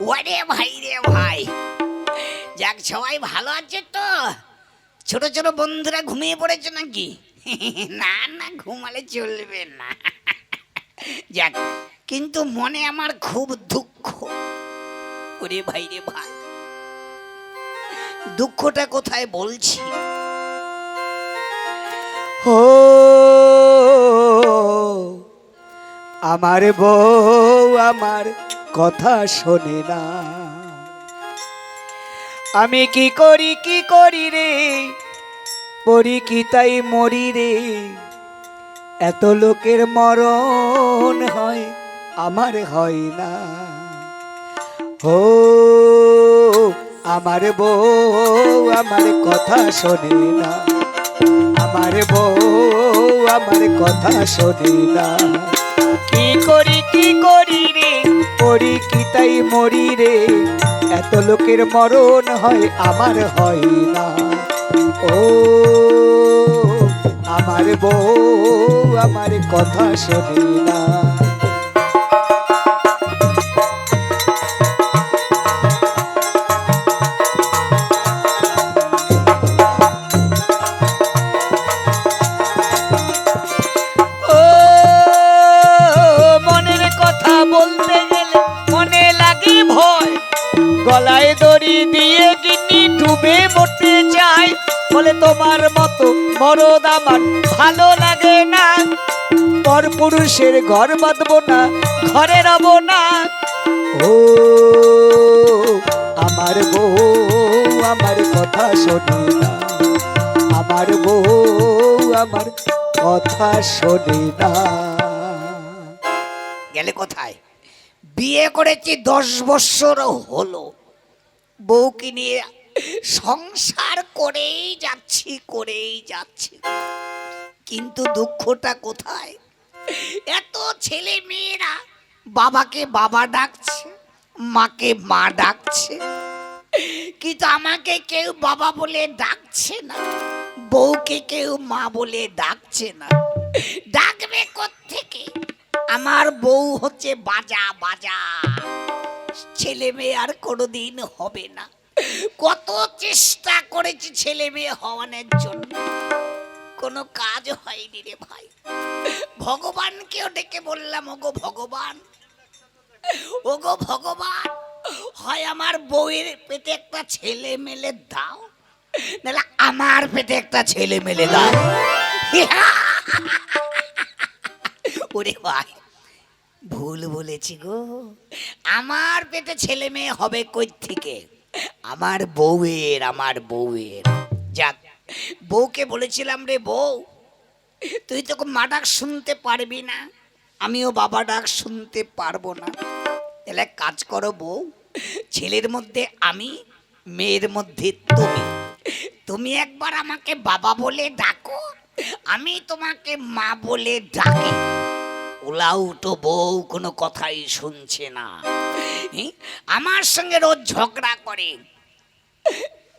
ওরে ভাই রে ভাই। যাক, সবাই ভালো আছে তো? ছোট ছোট বন্ধুরা ঘুমিয়ে পড়েছে নাকি? না না, ঘুমালে চলবে না। যাক, কিন্তু মনে আমার খুব দুঃখ। ওরে ভাই রে ভাই। দুঃখটা কোথায় বলছি? ও, আমার বউ, আমার কথা শোনে না। আমি কি করি কি করি রে? পড়ি কি তাই মরি রে? এত লোকের মরণ হয় আমার হয় না। ও আমার বউ আমার কথা শোনে না। আমার বউ আমার কথা শোনে না। কি করি কি করি রে করি কি তাই মরি রে? এত লোকের মরণ হয়, আমার হয় না। ও, আমার বউ, আমার কথা শোনে না। গলায় দড়ি দিয়ে গিন্নি ডুবে মরতে চাই বলে, তোমার মতো মরদ আমার ভালো লাগে না। পর পুরুষের ঘর বাঁধবো না, ঘরে রব না। ও, আমার বউ, আমার কথা শোনে না। আমার বউ, আমার কথা শোনে না। গেলে কোথায়? বিয়ে করেছি দশ বৎসর হলো। বউকে নিয়ে সংসার করেই যাচ্ছি করেই যাচ্ছি। কিন্তু দুঃখটা কোথায়? এত ছেলে মেয়েরা বাবাকে বাবা ডাকছে, মাকে মা ডাকছে। কিন্তু আমাকে কেউ বাবা বলে ডাকছে না, বউকে কেউ মা বলে ডাকছে না। থেকে আমার বউ হচ্ছে বাজা বাজা। ছেলে মেয়ে আর কোনোদিন হবে না। কত চেষ্টা করেছি ছেলে মেয়ে হওয়ানোর জন্য। কোনো কাজ হয়নি রে ভাই। ভগবানকেও ডেকে বললাম, ওগো ভগবান ওগো ভগবান, হয় আমার বউয়ের পেটে একটা ছেলে মেলে দাও, নাহলে আমার পেটে একটা ছেলে মেলে দাও। ওরে ভাই। ভুল বলেছি গো। আমার পেটে ছেলে মেয়ে হবে কই থেকে আমার বউয়ের আমার বউয়ের। যাক, বউকে বলেছিলাম রে বউ, তুই তো মা ডাক শুনতে পারবি না। আমিও বাবা ডাক শুনতে পারব না। তাহলে কাজ করো বউ, ছেলের মধ্যে আমি, মেয়ের মধ্যে তুমি। তুমি একবার আমাকে বাবা বলে ডাকো, আমি তোমাকে মা বলে ডাকি। ওলাউ তো বউ কোনো কথাই শুনছে না। আমার সঙ্গে রোজ ঝগড়া করে।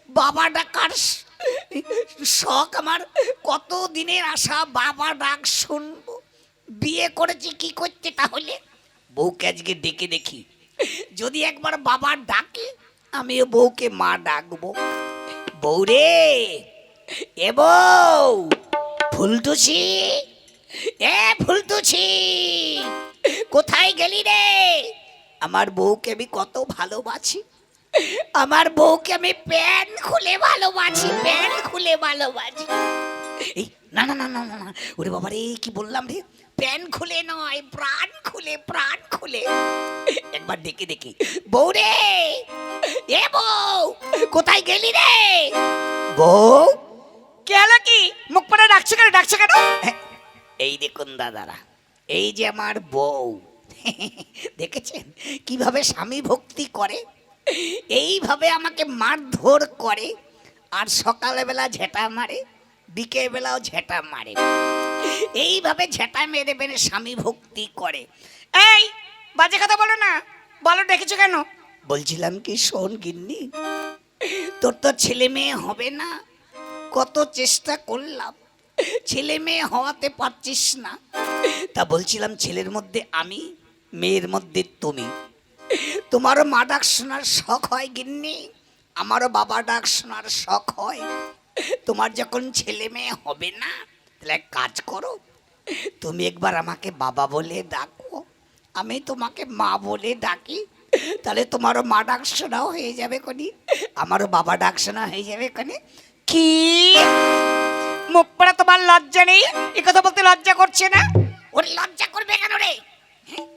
বাবা ডাকার শখ আমার কত দিনের আশা বাবা ডাক শুনব। বিয়ে করেছি, কি করতে তাহলে? বউকে আজকে ডেকে দেখি। যদি একবার বাবা ডাকে, আমিও বউকে মা ডাকবো। বউ রে এ বউ, ফুলটুসি। এ ফুলটুসি কোথায় গেলি রে? আমার বউকে আমি কত ভালোবাসি। আমার বউকে আমি প্যান খুলে ভালোবাসি প্যান খুলে ভালোবাসি। এই না না না না না ওরে বাবা রে কি বললাম রে? প্যান খুলে নয় প্রাণ খুলে প্রাণ খুলে। একবার ডেকে দেখি। বউ রে এ বউ কোথায় গেলি রে? বউ? কেন কি? মুখ পড়ে ডাকছে কেন ডাকছে কেন? এই দেখুন দাদারা এই যে আমার বউ দেখেছেন কীভাবে স্বামী ভক্তি করে? এইভাবে আমাকে মারধর করে আর সকালবেলা ঝেঁটা মারে বিকেলবেলাও ঝেঁটা মারে। এইভাবে ঝেঁটা মেরে মেরে স্বামী ভক্তি করে। এই বাজে কথা বলো না বলো ডেকেছো কেন? বলছিলাম কি শোন গিন্নি তোর তো ছেলে মেয়ে হবে না কত চেষ্টা করলাম। ছেলে মেয়ে হওয়াতে পারছিস না। তা বলছিলাম, ছেলের মধ্যে আমি, মেয়ের মধ্যে তুমি। তোমারও মা ডাক শোনার শখ হয় গিন্নি? আমারও বাবা ডাক শোনার শখ হয়। তোমার যখন ছেলে মেয়ে হবে না, তাহলে এক কাজ করো, তুমি একবার আমাকে বাবা বলে ডাকো। আমি তোমাকে মা বলে ডাকি, তাহলে তোমারও মা ডাক শোনাও হয়ে যাবে কোনি। আমারও বাবা ডাক শোনা হয়ে যাবে কোনি। কি? মুখ পড়া তোমার লজ্জা নেই? এ কথা বলতে লজ্জা করছে না? ওরে লজ্জা করবে কেন রে? হ্যাঁ?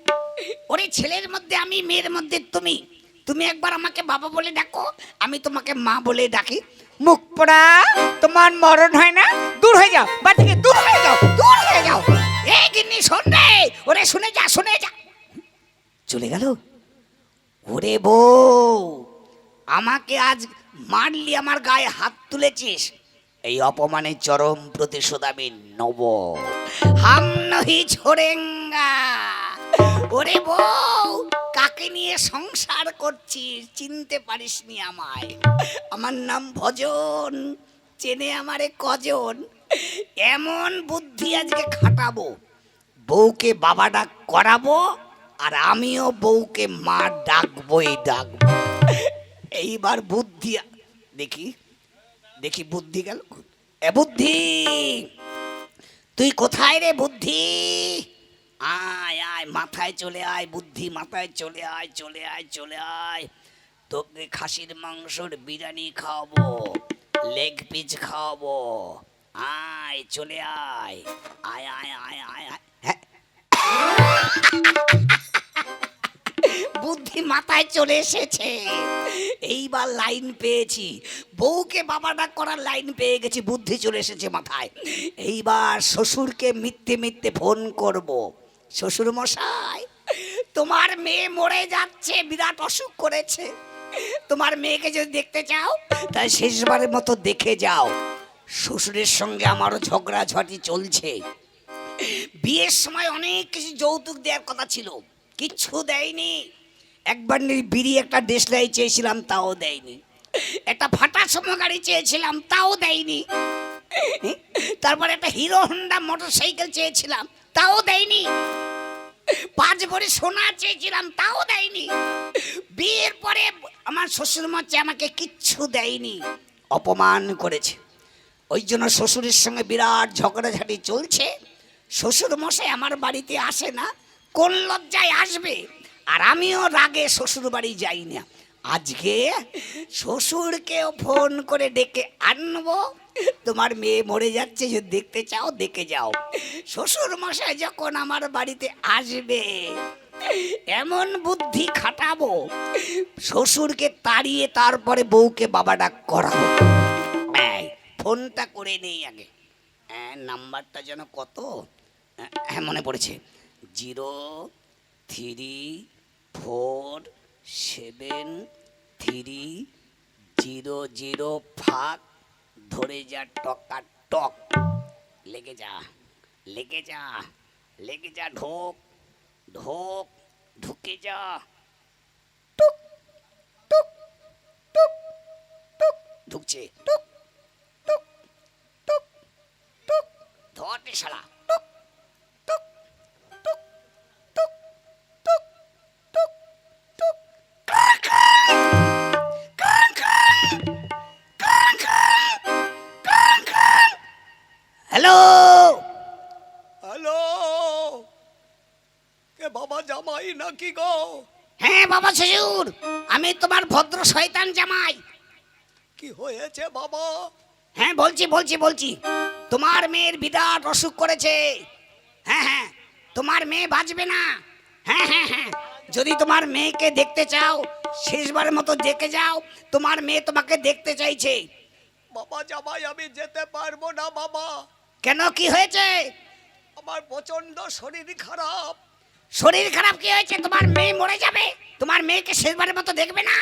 ওরে ছেলের মধ্যে আমি মেয়ের মধ্যে তুমি। তুমি একবার আমাকে বাবা বলে ডাকো আমি তোমাকে মা বলে ডাকি। মুখ পড়া তোমার মরণ হয় না? দূর হয়ে যাও বা থেকে দূর হয়ে যাও দূর হয়ে যাও। এই গিন্নি শোন রে ওরে শুনে যা শুনে যা। চলে গেল? ওরে বউ আমাকে আজ মারলি আমার গায়ে হাত তুলেছিস। এই অপমানের চরম প্রতিশোধ আমি নব। হাম নহি ছোড়েঙ্গা ওরে বউ, কাকে নিয়ে সংসার করছিস? চিনতে পারিসনি আমায়। আমার নাম ভজন, চেনে আমারে কজন? এমন বুদ্ধি আজকে খাটাবো। বউকে বাবা ডাক করাবো, আর আমিও বউকে মা ডাকবই ডাকবো। এইবার বুদ্ধি, দেখি। দেখি বুদ্ধি গেল। এ বুদ্ধি! তুই কোথায় রে বুদ্ধি? আয় আয়, মাথায় চলে আয় বুদ্ধি, মাথায় চলে আয় চলে আয় চলে আয়। তোকে খাসির মাংসর বিরিয়ানি খাওয়াবো, লেগ পিস খাওয়াবো। আয়, চলে আয় আয় আয় আয় আয় আয়। হ্যাঁ। বুদ্ধি মাথায় চলে এসেছে। এইবার লাইন পেয়েছি। বউকে বাবা ডাক করার লাইন পেয়ে গেছি, বুদ্ধি চলে এসেছে মাথায়। এইবার শ্বশুরকে মিথ্যে মিথ্যে ফোন করব। শ্বশুর মশাই তোমার মেয়ে মরে যাচ্ছে, বিরাট অসুখ করেছে। তোমার মেয়েকে যদি দেখতে চাও, তাই শেষবারের মতো দেখে যাও। শ্বশুরের সঙ্গে আমারও ঝগড়াঝাটি চলছে। বিয়ের সময় অনেক কিছু যৌতুক দেওয়ার কথা ছিল। কিচ্ছু দেয়নি। একবার বিড়ি একটা দেশলাই চেয়েছিলাম তাও দেয়নি। একটা ফাটা সময় গাড়ি চেয়েছিলাম, তাও দেয়নি। তারপর একটা হিরো হন্ডা মোটর সাইকেল চেয়েছিলাম, তাও দেয়নি। পাঁচ ভরি সোনা চেয়েছিলাম, তাও দেয়নি। বিয়ের পরে আমার শ্বশুর মচ্ছে আমাকে কিচ্ছু দেয়নি, অপমান করেছে। ওই জন্য শ্বশুরের সঙ্গে বিরাট ঝগড়াঝাটি চলছে। শ্বশুর মশাই আমার বাড়িতে আসে না, কোন লজ্জায় আসবে? আর আমিও রাগে শ্বশুর বাড়ি যাই না আজকে শ্বশুরকেও ফোন করে ডেকে আনব। তোমার মেয়ে মরে যাচ্ছে, যদি দেখতে চাও, দেখে যাও। শ্বশুর মশাই যখন আমার বাড়িতে আসবে, এমন বুদ্ধি খাটাবো, শ্বশুরকে তাড়িয়ে তারপরে বউকে বাবা ডাক করাবো ফোনটা করে নেই আগে। হ্যাঁ নাম্বারটা যেন কত? হ্যাঁ মনে পড়েছে। Zero, three four seven three zero zero ফাঁক ধরে যা টকা টক। লেগে যা লেগে যা লেগে যা ঢোক ঢোক, ঢুকে যা। টুক টুক টুক টুক, ঢুকছে। টুক টুক টুক টুক ধরতে শালা। নাকি গো? হ্যাঁ বাবা শ্বশুর আমি তোমার ভদ্র শয়তান জামাই। কি হয়েছে বাবা? হ্যাঁ বলছি বলছি বলছি তোমার মেয়ের বিরাট অসুখ করেছে। হ্যাঁ হ্যাঁ তোমার মেয়ে বাঁচবে না। হ্যাঁ হ্যাঁ হ্যাঁ যদি তোমার মেয়েকে দেখতে চাও শেষবারের মতো দেখে যাও তোমার মেয়ে তোমাকে দেখতে চাইছে। বাবা জামাই আমি যেতে পারব না বাবা। কেন কি হয়েছে? আমার প্রচণ্ড শরীর খারাপ। শরীর খারাপ কি হয়েছে? তোমার মেয়ে মরে যাবে? তোমার মেয়েকে শেষবারের মতো দেখবে না?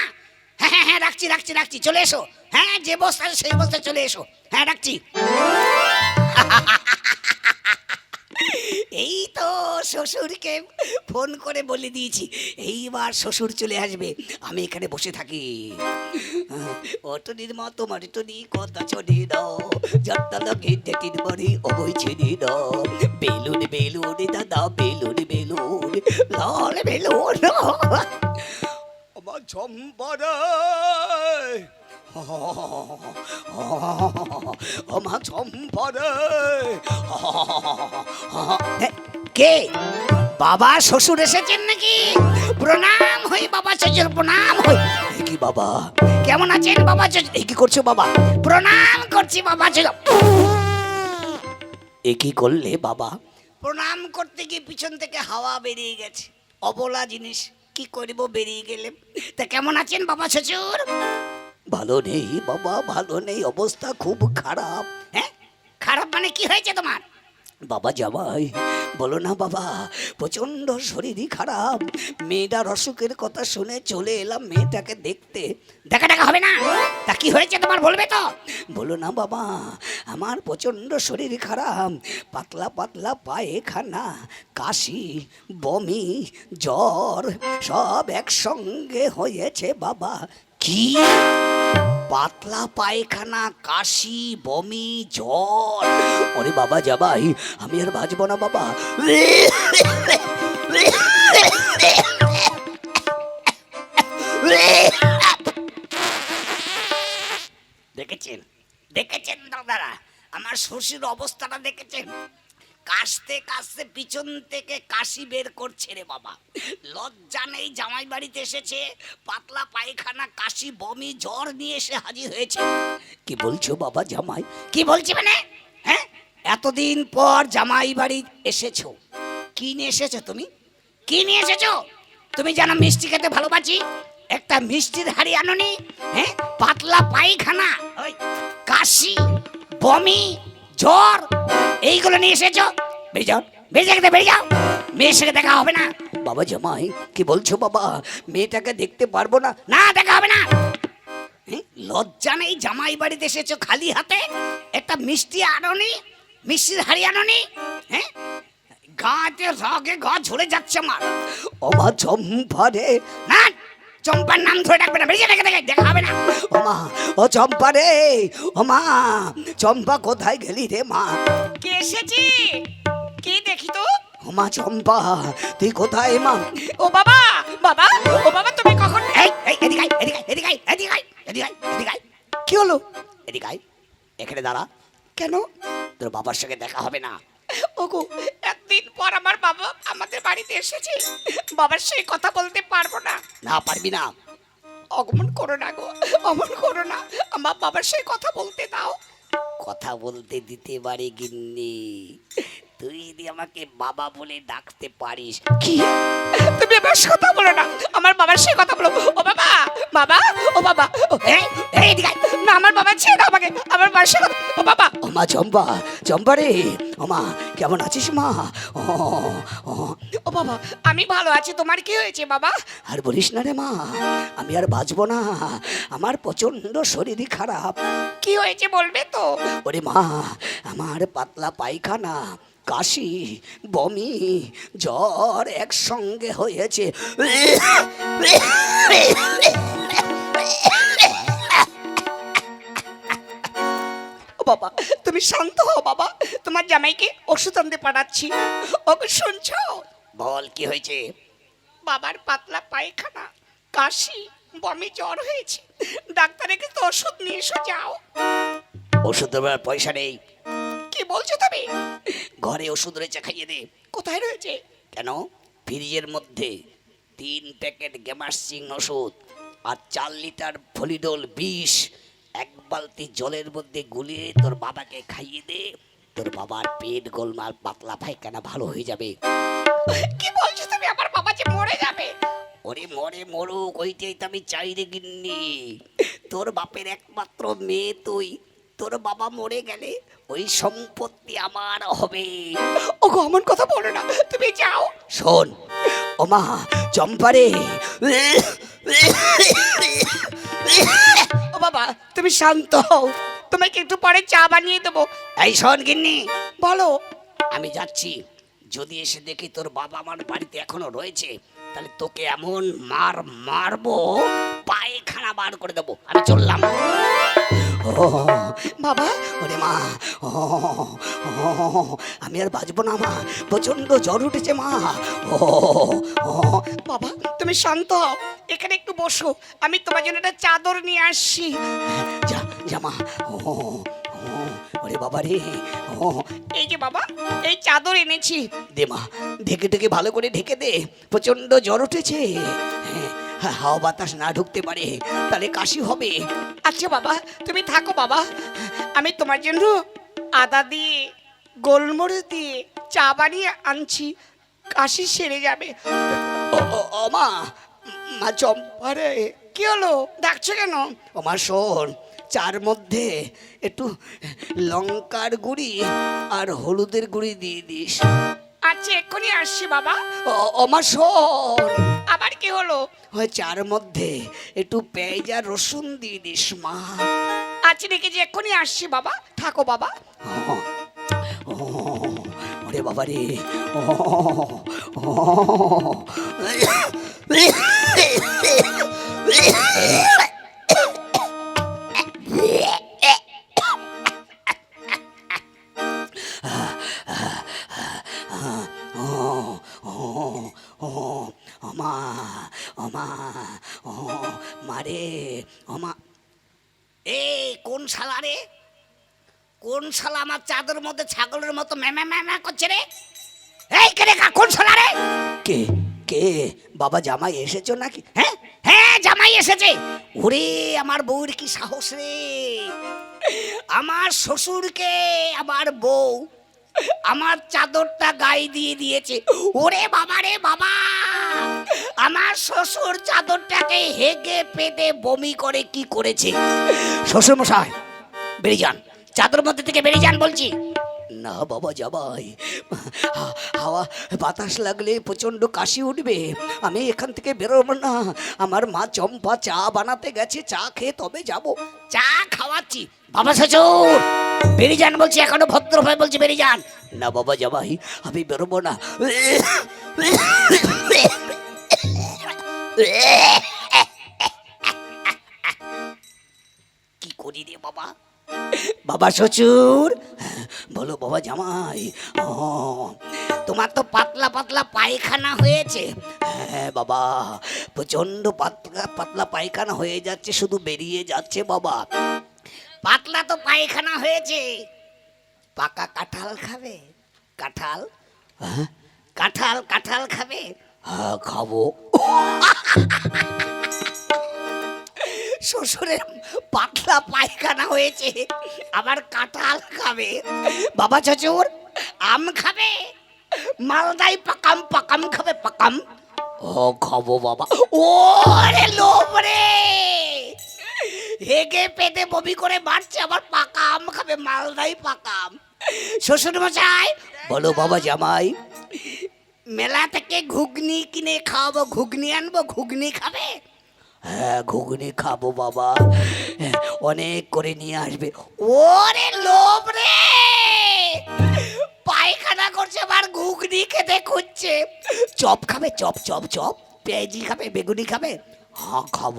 হ্যাঁ হ্যাঁ হ্যাঁ রাখছি রাখছি রাখছি, চলে এসো। হ্যাঁ যে বস্তা সেই বস্তায় চলে এসো। হ্যাঁ রাখছি। এই তো শ্বশুরকে ফোন করে বলে দিয়েছি, এইবার শ্বশুর চলে আসবে, আমি এখানে বসে থাকি। অটনির মতো মারিটনি কথা ছড়িয়ে দাও যাত্রা লাগে ডেটির বাড়ি অবৈ ছেড়ে দাও বেলুন বেলুন, দাদা, বেলুন বেলুন, লাল বেলুন। চম্পারে ওমা চম্পারে। কে? বাবা শ্বশুর এসেছেন নাকি? প্রণাম হই বাবা শ্বশুর, প্রণাম হই। কি বাবা? কেমন আছেন বাবা শ্বশুর? কি করছ বাবা? প্রণাম করছি বাবা শ্বশুর। এ কি করলে বাবা? প্রণাম করতে গিয়ে পিছন থেকে হাওয়া বেরিয়ে গেছে। অবলা জিনিস, কি করব বেরিয়ে গেলে? তা কেমন আছেন বাবা শ্বশুর? ভালো নেই বাবা ভালো নেই অবস্থা খুব খারাপ। হ্যাঁ? খারাপ মানে কি হয়েছে তোমার? বাবা জামাই বলো না বাবা প্রচণ্ড শরীরই খারাপ। মেয়েটার অসুখের কথা শুনে চলে এলাম মেয়েটাকে দেখতে। দেখা দেখা হবে না? তা কি হয়েছে তোমার বলবে তো? বলো না বাবা আমার প্রচণ্ড শরীর খারাপ। পাতলা পাতলা পায়খানা কাশি বমি জ্বর সব একসঙ্গে হয়েছে বাবা। কি? পাতলা পায়খানা, কাশি, বমি, জ্বর। ওরে বাবা যাবাই আমি আর বাঁচবো না বাবা। দেখেছেন? দেখেছেন দাদারা? আমার শ্বশুর অবস্থাটা দেখেছেন? কাশতে কাশতে পিছন থেকে কাশি বের করছে রে বাবা। লজ্জা নেই, জামাই বাড়িতে এসেছে, পাতলা পায়খানা, কাশি, বমি, জ্বর নিয়ে এসে হাজির হয়েছে। কি বলছো বাবা জামাই? কি বলছি মানে? হ্যাঁ? এতদিন পর জামাই বাড়ি এসেছ। কি নিয়ে এসেছ তুমি? কি নিয়ে এসেছ? তুমি জানো মিষ্টি খেতে ভালোবাসি? একটা মিষ্টির হাড়ি আনোনি? হ্যাঁ? পাতলা পায়খানা, ওই কাশি, বমি, জ্বর এইগুলো নিয়ে এসেছ? বেরিয়ে যাও। বেরিয়ে খেতে বেরিয়ে যাও। মেয়ের সাথে দেখা হবে না। বাবা জামাই কি বলছো বাবা? মেয়েটাকে দেখতে পারব না। না দেখা হবে না? লজ্জা নেই? জামাই বাড়িতে এসেছ খালি হাতে? একটা মিষ্টি আননি মিষ্টির হাড়ি আননি হ্যাঁ গাতে রগে গা ঝরে যাচ্ছে আমার। চম্পা রে না চম্পার নাম ধরে ডাকবে না। বেরিয়ে দেখে দেখে দেখা হবে না। ওমা ও চম্পা রে ওমা চম্পা কোথায় গেলি রে মা? কে এসেছি? কি দেখি তো? ওমা চম্পা তুই কোথায় মা? ও বাবা বাবা ও বাবা তুমি কখন? এই এই এদিকে আয়, এদিকে আয়, এদিকে আয়, এদিকে আয়, এদিকে আয়, এদিকে আয়। কি হলো? এদিকে আয়, এখানে দাঁড়া। কেন? তোর বাবার সঙ্গে দেখা হবে না। ওগো একদিন পর আমার বাবা আমাদের বাড়িতে এসেছে। বাবার সেই কথা বলতে পারব না। না পারবি না। অগমন করো না গো অমন করো না। আমার বাবার সেই কথা বলতে দাও। কথা বলতে দিতে পারে গিন্নি। তুই যদি আমাকে বাবা বলে ডাকতে পারিস, কি? তুমি বেশ কথা বলে না। আমার বাবার সেই কথা বলো। ও বাবা বাবা ও বাবা এই আয়। না আমার বাবা ছেড়ে দাও আমাকে। আমার বাবার সেই কথা ও বাবা। ওমা চম্পা চম্পা রে। ওমা কেমন আছিস মা? ও ও। ও বাবা আমি ভালো আছি। তোমার কি হয়েছে বাবা? আর বলিস না রে মা আমি আর বাঁচবো না। আমার প্রচণ্ড শরীরই খারাপ। কি হয়েছে বলবে তো? ওরে মা আমার পাতলা পায়খানা কাশি, বমি, জ্বর একসঙ্গে হয়েছে। বাবা, তুমি শান্ত হও বাবা। তোমার জামাইকে ওষুধ আনতে পাঠাচ্ছি। ওকে শুনছো? বল, কি হয়েছে? বাবার পাতলা পায়খানা, কাশি, বমি, জ্বর হয়েছে। ডাক্তারের কাছে ওষুধ নিয়ে এসো, যাও। ওষুধ পয়সা নেই। বলছো তুমি? ঘরে ওষুধ রয়েছে, খাইয়ে দে। কোথায় রয়েছে? কেন? ফ্রিজের মধ্যে তিন প্যাকেট গ্যামাসিং ওষুধ আর চার লিটার ফলিডোল বিষ এক বালতি জলের মধ্যে গুলিয়ে তোর বাবাকে খাইয়ে দে। তোর বাবার পেট গোলমাল, পাতলা পায়খানা ভালো হয়ে যাবে। কি বলছো তুমি? আমার বাবা যে মরে যাবে। ওরে মরে মরুক, ওইটাই তো আমি চাই রে গিন্নি। তোর বাপের একমাত্র মেয়ে তুই। তোর বাবা মরে গেলে ওই সম্পত্তি আমার হবে। ও গো এমন কথা বলো না। তুমি যাও। শোন ওমা চম্পা রে ও বাবা তুমি শান্ত হও। তোমাকে একটু পরে চা বানিয়ে দেবো। এই শোন গিন্নি। বলো। আমি যাচ্ছি। যদি এসে দেখি তোর বাবা আমার বাড়িতে এখনও রয়েছে তাহলে তোকে এমন মার মারবো পায়খানা বার করে দেবো। আমি চললাম। ও বাবা ওরে মা আমি আর বাঁচবো না মা প্রচণ্ড জ্বর উঠেছে মা বাবা তুমি শান্ত হও এখানে একটু বসো আমি তোমার জন্য একটা চাদর নিয়ে আসছি। যা জামা ও ওরে বাবা রে এই যে বাবা এই চাদর এনেছি। দে মা ঢেকে ঢেকে ভালো করে ঢেকে দে প্রচণ্ড জ্বর উঠেছে। হ্যাঁ, হাওয়া বাতাস না ঢুকতে পারে তাহলে কাশি হবে। আচ্ছা বাবা তুমি থাকো বাবা। আমি তোমার জন্য আদা দিয়ে গোলমরিচ দিয়ে চা বানিয়ে আনছি। কাশি সেরে যাবে। ও, ও মা মা চম্পা রে কি হলো? ডাকছো কেন? ও মা শোন চার মধ্যে একটু লঙ্কার গুঁড়ি আর হলুদের গুঁড়ি দিয়ে দিস। আচ্ছা এক্ষুনি আসছি বাবা। মা শোন। আবার কি হলো? ওই চার মধ্যে একটু পেঁয়াজ আর রসুন দিয়ে দিস মা। আচ্ছা রেখেছি এক্ষুনি আসছি বাবা। থাকো বাবা। ওরে বাবা রে। ও, চাদর মধ্যে ছাগলের মতো ম্যামা ম্যামা করছে রে। এই কে রে কা- কোন শালা রে? কে? কে? বাবা জামাই এসেছ নাকি? হ্যাঁ? হ্যাঁ জামাই এসেছে। ওরে আমার বউর কি সাহস রে? আমার শ্বশুরকে আমার বউ আমার চাদরটা গায়ে দিয়ে দিয়েছে। ওরে বাবা রে বাবা! আমার শ্বশুর চাদরটাকে হেগে পেতে বমি করে কি করেছে? শ্বশুর মশাই বেরিয়ে যান। চাদর মধ্যে থেকে বেরিয়ে যান বলছি। না বাবা যাবাই হাওয়া বাতাস লাগলে প্রচণ্ড কাশি উঠবে। আমি এখান থেকে বেরোবো না। আমার মা চম্পা চা বানাতে গেছে চা খেয়ে তবে যাব। চা খাওয়াচ্ছি। বাবা শ্বশুর বেরিয়ে যান বলছি এখনও ভদ্রভাবে বলছি বেরিয়ে যান। না বাবা যাবাই আমি বেরোবো না। কি করি রে বাবা? বাবা শ্বশুর, বলো বাবা জামাই তোমার তো পাতলা পাতলা পায়খানা হয়েছে। হ্যাঁ বাবা প্রচণ্ড পাতলা পাতলা পায়খানা হয়ে যাচ্ছে, শুধু বেরিয়ে যাচ্ছে বাবা। পাতলা তো পায়খানা হয়েছে। পাকা কাঁঠাল খাবে? কাঁঠাল? হ্যাঁ? কাঁঠাল কাঁঠাল খাবে? হ্যাঁ খাব। শ্বশুরের পাতলা পায়খানা হয়েছে। আবার কাঁঠাল খাবে। বাবা শ্বশুর, আম খাবে। মালদাই পাকাম পাকাম খাবে, পাকাম। ও খাব বাবা। ও রে লোভ রে! হেগে পেটে বমি করে মারছে, আবার পাকা আম খাবে মালদাই পাকাম। শ্বশুর মশাই বলো বাবা জামাই, মেলা থেকে ঘুগনি কিনে খাওয়াবো, ঘুগনি আনব, ঘুগনি খাবে? হ্যাঁ ঘুগনি খাব বাবা। হ্যাঁ, অনেক করে নিয়ে আসবে। ওরে লোভ রে! পায়খানা করছে আবার ঘুগনি খেতে খুঁজছে। চপ খাবে চপ চপ চপ। পেঁয়াজি খাবে বেগুনি খাবে। হ্যাঁ খাব।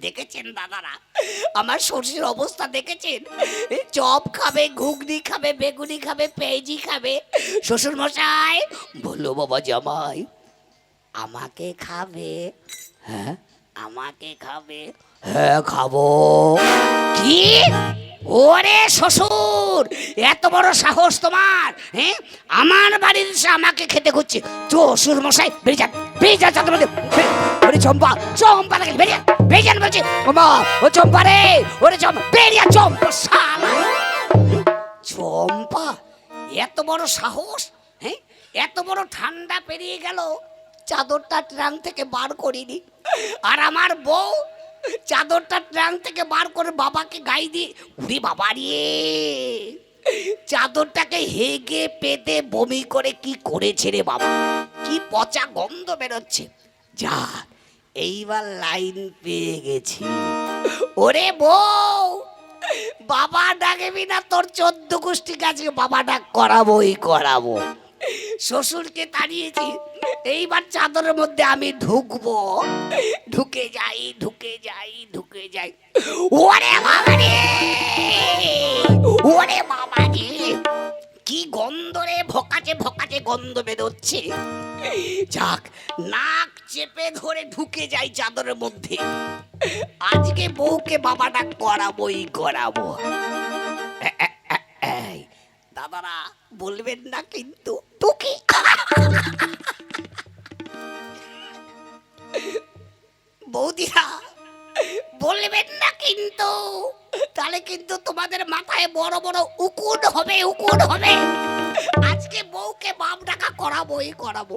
দেখেছেন দাদারা? আমার শরীরের অবস্থা দেখেছেন? চপ খাবে ঘুগনি খাবে বেগুনি খাবে পেঁয়াজি খাবে। শ্বশুর মশাই বলল বাবা জামাই আমাকে খাবে। হ্যাঁ? আমাকে খাবে। হ্যাঁ খাব। কি? ওরে শ্বশুর এত বড় সাহস তোমার হ্যাঁ? আমার বাড়ির এসে আমাকে খেতে খুঁজছে। শ্বশুর মশাই বেরিয়ে যান বেরিয়ে যান চাঁদের মধ্যে। ওরে চম্পা চম্পা লাগে বেরিয়ে যান, বেরিয়ে যান বলছি। ওমা ও চম্পা রে ওরে চম্পা বেরিয়ে চম্পা শালা। চম্পা এত বড় সাহস হ্যাঁ? এত বড় ঠান্ডা পেরিয়ে গেল। চাদরটা ট্রাং থেকে বার করিনি। আর আমার বউ চাদরটা ট্রাং থেকে বার করে বাবাকে গাই দি উড়ি বাবা রে, চাদরটাকে হেগে পেতে বমি করে কি করেছে রে বাবা? কি পচা গন্ধ বেরোচ্ছে। যা, এইবার লাইন পেয়ে গেছি। ওরে বউ, বাবা ডাকবি না, তোর চোদ্দ গোষ্ঠী কাছে বাবা ডাক করাবোই করাবো। শ্বশুরকে তাড়িয়েছি এইবার চাদরের মধ্যে আমি ঢুকবো। ঢুকে যাই ঢুকে যাই ঢুকে যাই। ওরে বাবা রে ওরে বাবা রে কি গন্ধ রে, ভকাচে ভকাচে গন্ধ বেরোচ্ছে। যাক, নাক চেপে ধরে ঢুকে যাই চাদরের মধ্যে। আজকে বউকে বাবাটা করাবোই, করাবো। দাদারা বলবেন না কিন্তু টুকি বৌদিরা বলবেন না কিন্তু। তাহলে কিন্তু তোমাদের মাথায় বড় বড় উকুন হবে উকুন হবে। আজকে বউকে বাপ ডাকা করাবোই করাবো।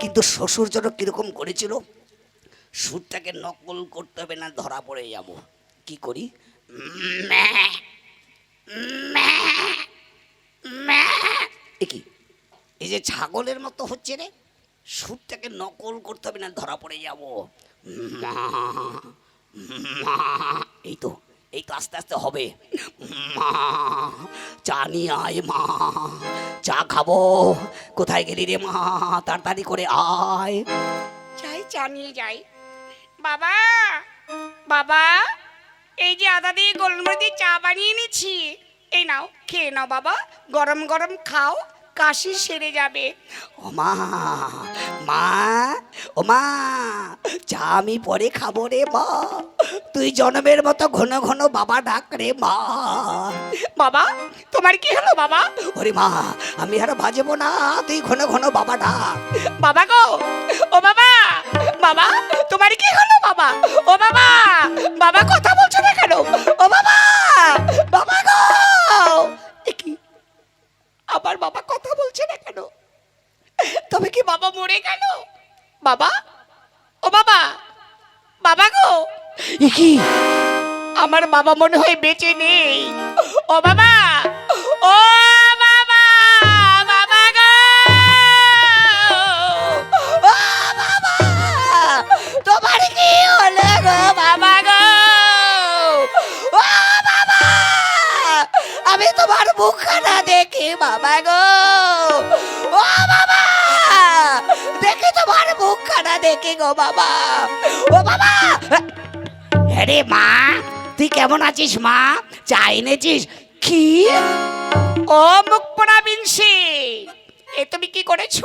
কিন্তু শ্বশুর যেন কীরকম করেছিল সুরটাকে নকল করতে হবে না ধরা পড়ে যাব। কি করি? ম্যাঁ, ম্যাঁ, ম্যাঁ। কি? এই যে ছাগলের মতো হচ্ছে রে, সুরটাকে নকল করতে হবে না, ধরা পড়ে যাব। এই তো এই তো আস্তে আস্তে হবে। মা, চা নিয়ে আয় মা, চা খাব। কোথায় গেলি রে মা? তাড়াতাড়ি করে আয়। যাই, চা নিয়ে যাই। বাবা বাবা, এই যে আদা দিয়ে গোলমরিচ চা বানিয়ে নিচ্ছি এই নাও খেয়ে নাও বাবা। গরম গরম খাও। কাশি সেরে যাবে। ও মা মা ও মা চা আমি পরে খাব রে মা। তুই জনমের মতো ঘন ঘন বাবা ডাক রে মা। বাবা, তোমার কি হলো বাবা? ওরে মা, আমি আর বাজবো না, তুই ঘন ঘন বাবা ডাক। বাবা গো, ও বাবা বাবা, তোমার কি হলো বাবা? ও বাবা বাবা কথা বলছো না কেন? ও বাবা বাবা গো আমার বাবা কথা বলছে না কেন? তবে কি বাবা মরে গেল? বাবা? ও বাবা বাবা গো। কি? আমার বাবা মনে হয় বেঁচে নেই। ও বাবা ও বাবা বাবা গো। ও বাবা তোমার কি হলো গো বাবা? মুখখানা দেখি বাবা গো। ও বাবা! দেখি তোমার মুখখানা দেখি গো বাবা। ও বাবা! আরে মা তুই কেমন আছিস মা? চা এনেছিস? কি? ও মুখ পোড়া বিনসি এ তুমি কি করেছ?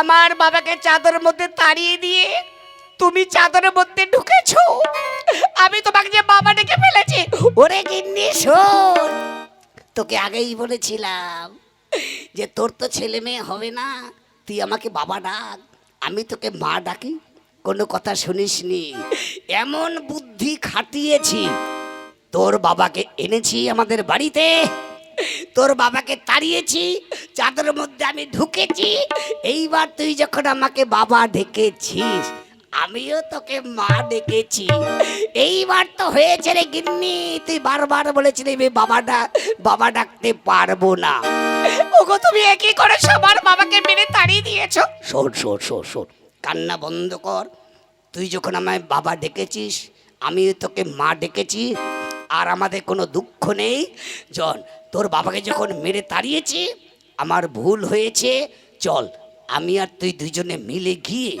আমার বাবাকে চাদরের মধ্যে তাড়িয়ে দিয়ে তুমি চাদরের মধ্যে ঢুকেছো? আমি তোমাকে যে বাবা ডেকে ফেলেছি। ওরে গিন্নি শোন। তোকে আগেই বলেছিলাম যে তোর তো ছেলে মেয়ে হবে না, তুই আমাকে বাবা ডাক, আমি তোকে মা ডাকি, কোনো কথা শুনিসনি। এমন বুদ্ধি খাটিয়েছি, তোর বাবাকে এনেছি আমাদের বাড়িতে, তোর বাবাকে তাড়িয়েছি চাদরের মধ্যে আমি ঢুকেছি, এইবার তুই যখন আমাকে বাবা ডেকেছিস আমিও তোকে মা ডেকেছি। এইবার তো হয়েছে রে গিন্নি তুই বারবার বলেছিলি আমি বাবা ডাক বাবা ডাকতে পারব না। ওগো তুমি একই করে সবার বাবাকে মেরে তাড়িয়ে দিয়েছ। শোন শোন শোন শোন কান্না বন্ধ কর। তুই যখন আমায় বাবা ডেকেছিস আমি তোকে মা ডেকেছি। আর আমাদের কোনো দুঃখ নেই। জন তোর বাবাকে যখন মেরে তাড়িয়েছি আমার ভুল হয়েছে। চল আমি আর তুই দুজনে মিলে গিয়ে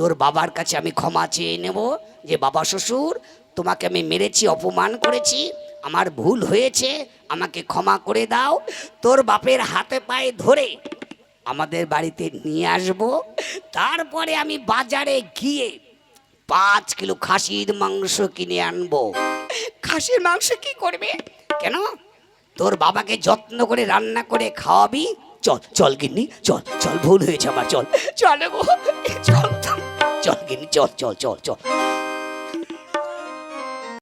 তোর বাবার কাছে আমি ক্ষমা চেয়ে নেব যে বাবা শ্বশুর তোমাকে আমি মেরেছি অপমান করেছি আমার ভুল হয়েছে আমাকে ক্ষমা করে দাও তোর বাপের হাতে পায়ে ধরে আমাদের বাড়িতে নিয়ে আসব। তারপরে আমি বাজারে গিয়ে পাঁচ কিলো খাসির মাংস কিনে আনব। খাসির মাংস কি করবে? কেন? তোর বাবাকে যত্ন করে রান্না করে খাওয়াবি? চল চল গিন্নি চল চল ভুল হয়েছে আমার চল। চলো গো চল চল গিনি চল চল চল চল।